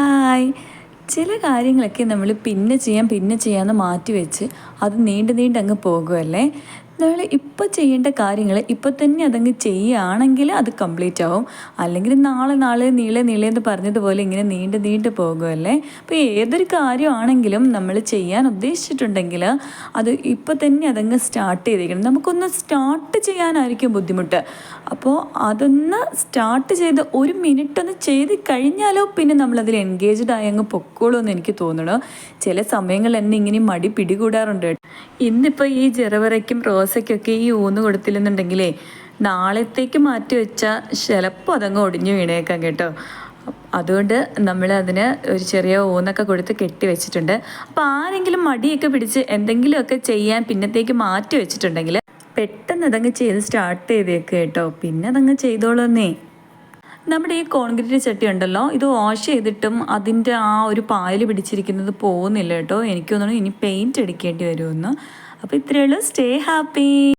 Hi. ചില കാര്യങ്ങളൊക്കെ നമ്മൾ പിന്നെ ചെയ്യാം പിന്നെ ചെയ്യാമെന്ന് മാറ്റി വെച്ച് അത് നീണ്ടു നീണ്ട് അങ്ങ് പോകുമല്ലേ നമ്മൾ ഇപ്പോൾ ചെയ്യേണ്ട കാര്യങ്ങൾ ഇപ്പോൾ തന്നെ അതങ്ങ് ചെയ്യുകയാണെങ്കിൽ അത് കംപ്ലീറ്റ് ആവും. അല്ലെങ്കിൽ നാളെ നാളെ നീളെ നീളെ എന്ന് പറഞ്ഞതുപോലെ ഇങ്ങനെ നീണ്ട് നീണ്ട് പോകുമല്ലേ അപ്പോൾ ഏതൊരു കാര്യമാണെങ്കിലും നമ്മൾ ചെയ്യാൻ ഉദ്ദേശിച്ചിട്ടുണ്ടെങ്കിൽ അത് ഇപ്പോൾ തന്നെ അതങ്ങ് സ്റ്റാർട്ട് ചെയ്തേക്കണം. നമുക്കൊന്ന് സ്റ്റാർട്ട് ചെയ്യാനായിരിക്കും ബുദ്ധിമുട്ട്. അപ്പോൾ അതൊന്ന് സ്റ്റാർട്ട് ചെയ്ത് ഒരു മിനിറ്റ് ഒന്ന് ചെയ്ത് കഴിഞ്ഞാലോ പിന്നെ നമ്മളതിൽ എൻഗേജ്ഡ് ആയി അങ്ങ് പൊക്കോളൂ എന്ന് എനിക്ക് തോന്നണം ചില സമയങ്ങളിൽ എന്നെ ഇങ്ങനെ മടി പിടികൂടാറുണ്ട്. ഇന്നിപ്പോൾ ഈ ജെറവറയ്ക്കും റോസയ്ക്കൊക്കെ ഈ ഊന്ന് കൊടുത്തില്ലെന്നുണ്ടെങ്കിലേ നാളത്തേക്ക് മാറ്റി വെച്ചാൽ ചിലപ്പോൾ അതങ്ങ് ഒടിഞ്ഞു വീണേക്കാം കേട്ടോ. അതുകൊണ്ട് നമ്മൾ അതിന് ഒരു ചെറിയ ഊന്നൊക്കെ കൊടുത്ത് കെട്ടി വെച്ചിട്ടുണ്ട്. അപ്പോൾ ആരെങ്കിലും മടിയൊക്കെ പിടിച്ച് എന്തെങ്കിലുമൊക്കെ ചെയ്യാൻ പിന്നത്തേക്ക് മാറ്റി വെച്ചിട്ടുണ്ടെങ്കിൽ പെട്ടെന്ന് അതങ്ങ് ചെയ്ത് സ്റ്റാർട്ട് ചെയ്തേക്ക് കേട്ടോ. പിന്നെ അതങ്ങ് ചെയ്തോളൂന്നേ. നമ്മുടെ ഈ കോൺക്രീറ്റ് ചട്ടി ഉണ്ടല്ലോ ഇത് വാഷ് ചെയ്തിട്ടും അതിന്റെ ആ ഒരു പായൽ പിടിച്ചിരിക്കുന്നത് പോകുന്നില്ല കേട്ടോ. എനിക്ക് തോന്നുന്നു ഇനി പെയിന്റ് അടിക്കേണ്ടി വരുമെന്ന്. അപ്പോൾ ഇത്രയേ ഉള്ളൂ. Stay happy